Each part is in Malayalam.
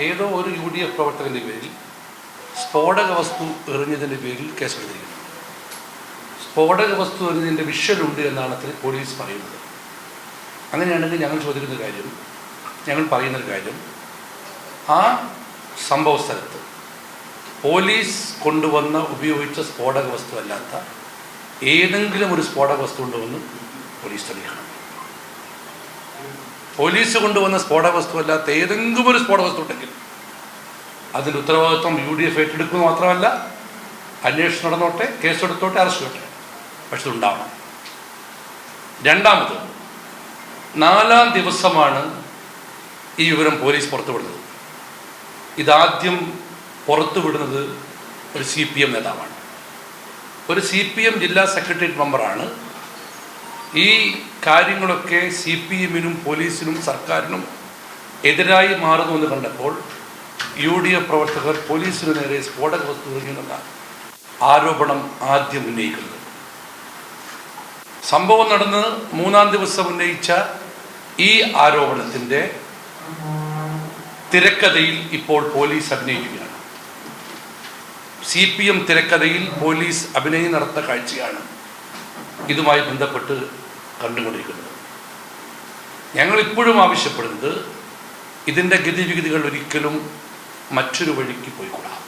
ഏതോ ഒരു യു ഡി എഫ് പ്രവർത്തകന്റെ പേരിൽ സ്ഫോടക വസ്തു എറിഞ്ഞതിന്റെ പേരിൽ കേസെടുത്തിരിക്കുന്നു സ്ഫോടക വസ്തു എറിഞ്ഞതിന്റെ വിഷ്വലുണ്ട് എന്നാണ് അത്ര പോലീസ് പറയുന്നത്. അങ്ങനെയാണെങ്കിൽ ഞങ്ങൾ ചോദിക്കുന്ന കാര്യം ഞങ്ങൾ പറയുന്നൊരു കാര്യം ആ സംഭവ സ്ഥലത്ത് പോലീസ് കൊണ്ടുവന്ന ഉപയോഗിച്ച സ്ഫോടക വസ്തു അല്ലാത്ത ഏതെങ്കിലും ഒരു സ്ഫോടക വസ്തു ഉണ്ടോ എന്ന് പോലീസ് തെളിയിക്കണം പോലീസ് കൊണ്ടുവന്ന സ്ഫോടക വസ്തു അല്ലാത്ത ഏതെങ്കിലും ഒരു സ്ഫോടക വസ്തു ഉണ്ടെങ്കിൽ അതിന്റെ ഉത്തരവാദിത്വം യു ഡി എഫ് ഏറ്റെടുക്കുക മാത്രമല്ല അന്വേഷണം നടന്നോട്ടെ കേസെടുത്തോട്ടെ അറസ്റ്റ് ചെയ്യട്ടെ പക്ഷെ ഇതുണ്ടാവണം. രണ്ടാമത് നാലാം ദിവസമാണ് ഈ വിവരം പോലീസ് പുറത്തുവിടുന്നത്. ഇതാദ്യം പുറത്തുവിടുന്നത് ഒരു സി പി എം നേതാവാണ്. ഒരു സി പി എം ജില്ലാ സെക്രട്ടേറിയറ്റ് മെമ്പറാണ് ഈ കാര്യങ്ങളൊക്കെ സി പി എമ്മിനും പോലീസിനും സർക്കാരിനും എതിരായി മാറുന്നുവെന്ന് കണ്ടപ്പോൾ യു ഡി എഫ് പ്രവർത്തകർ പോലീസിനു നേരെ സ്ഫോടക വസ്തു ആരോപണം ആദ്യം ഉന്നയിക്കുന്നത്. സംഭവം നടന്ന് മൂന്നാം ദിവസം ഉന്നയിച്ച ഈ ആരോപണത്തിന്റെ തിരക്കഥയിൽ ഇപ്പോൾ പോലീസ് അഭിനയിക്കുകയാണ്. സി പി എം തിരക്കഥയിൽ പോലീസ് അഭിനയം നടത്ത കാഴ്ചയാണ് ഇതുമായി ബന്ധപ്പെട്ട് കണ്ടുകൊണ്ടിരിക്കുന്നത് ഞങ്ങൾ ഇപ്പോഴും ആവശ്യപ്പെടുന്നത് ഇതിന്റെ ഗതിവിഗതികൾ ഒരിക്കലും മറ്റൊരു വഴിക്ക് പോയിക്കൂടാ.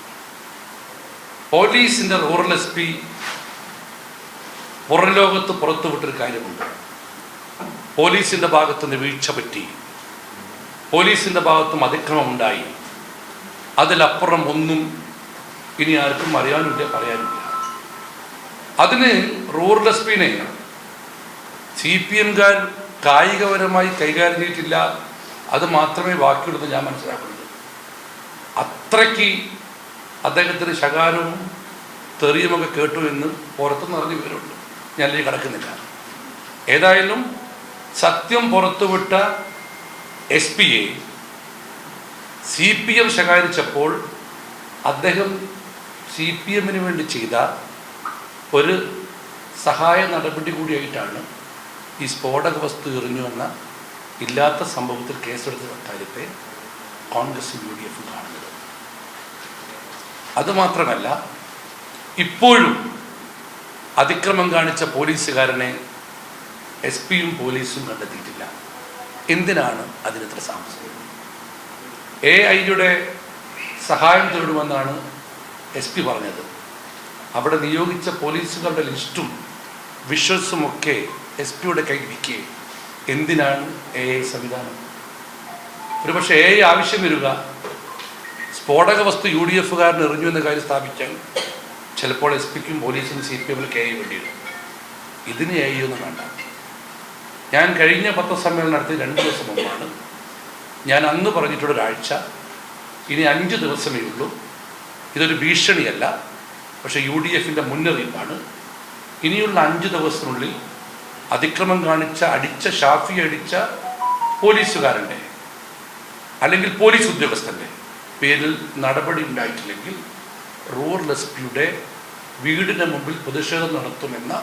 പോലീസിന്റെ റൂറൽ എസ് പി പുറം ലോകത്ത് പുറത്തുവിട്ടൊരു കാര്യമുണ്ട്. പോലീസിന്റെ ഭാഗത്തുനിന്ന് വീഴ്ച പറ്റി പോലീസിന്റെ ഭാഗത്തും അതിക്രമം ഉണ്ടായി. അതിലപ്പുറം ഒന്നും ഇനി ആർക്കും അറിയാനില്ല പറയാനില്ല. അതിന് റൂറൽ എസ് പിനെ സി പി എംകാർ കായികപരമായി കൈകാര്യം ചെയ്തിട്ടില്ല. അത് മാത്രമേ ബാക്കിയുള്ളൂ ഞാൻ മനസ്സിലാക്കുന്നത് അത്രയ്ക്ക് അദ്ദേഹത്തിന് ശകാരവും തെറിയുമൊക്കെ കേട്ടു എന്ന് പുറത്തു അറിഞ്ഞ വിവരമുണ്ട്. ഞാനിലേക്ക് കിടക്കുന്നില്ല. ഏതായാലും സത്യം പുറത്തുവിട്ട S P A C P M ശകാരിച്ചപ്പോൾ അദ്ദേഹം സി പി എമ്മിന് വേണ്ടി ചെയ്ത ഒരു സഹായ നടപടി കൂടിയായിട്ടാണ് ഈ സ്ഫോടക വസ്തു എറിഞ്ഞു എന്ന ഇല്ലാത്ത സംഭവത്തിൽ കേസെടുത്ത കാര്യത്തെ കോൺഗ്രസും യു ഡി എഫും കാണുന്നത്. അതുമാത്രമല്ല ഇപ്പോഴും അതിക്രമം കാണിച്ച പോലീസുകാരനെ എസ് പിയും പോലീസും കണ്ടെത്തിയിട്ടില്ല. എന്തിനാണ് അതിനിത്ര താമസം എ ഐയുടെ സഹായം തേടുമെന്നാണ് എസ് പി പറഞ്ഞത്. അവിടെ നിയോഗിച്ച പോലീസുകളുടെ ലിസ്റ്റും വിഷ്വൽസും ഒക്കെ എസ് പിയുടെ കയ്യിലിരിക്കെ എന്തിനാണ് എ ഐ സംവിധാനം? ഒരുപക്ഷെ എ ഐ ആവശ്യം വരിക സ്ഫോടക വസ്തു യു ഡി എഫുകാരൻ എറിഞ്ഞു എന്ന കാര്യം സ്ഥാപിക്കാൻ ചിലപ്പോൾ എസ് പിക്കും പോലീസിനും സി പി എമ്മിൽ കെ ഐ വേണ്ടി വരും. ഇതിന് എ ഐ ഒന്നും വേണ്ട. ഞാൻ കഴിഞ്ഞ പത്രസമ്മേളനം നടത്തി രണ്ട് ദിവസം മുമ്പാണ്. ഞാൻ അന്ന് പറഞ്ഞിട്ടുള്ള ഒരാഴ്ച. ഇനി അഞ്ച് ദിവസമേ ഉള്ളൂ. ഇതൊരു ഭീഷണിയല്ല. പക്ഷേ യു ഡി എഫിന്റെ മുന്നറിയിപ്പാണ്. ഇനിയുള്ള അഞ്ച് ദിവസത്തിനുള്ളിൽ അതിക്രമം കാണിച്ച അടിച്ച ഷാഫി അടിച്ച പോലീസുകാരന്റെ അല്ലെങ്കിൽ പോലീസ് ഉദ്യോഗസ്ഥന്റെ പേരിൽ നടപടി ഉണ്ടായിട്ടില്ലെങ്കിൽ റൂറൽ എസ് പിയുടെ വീടിന് മുമ്പിൽ പ്രതിഷേധം നടത്തുമെന്ന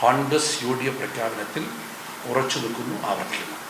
കോൺഗ്രസ് യു ഡി എഫ് പ്രഖ്യാപനത്തിൽ ഉറച്ചു നിൽക്കുന്നു ആവർത്തിക്കുന്നു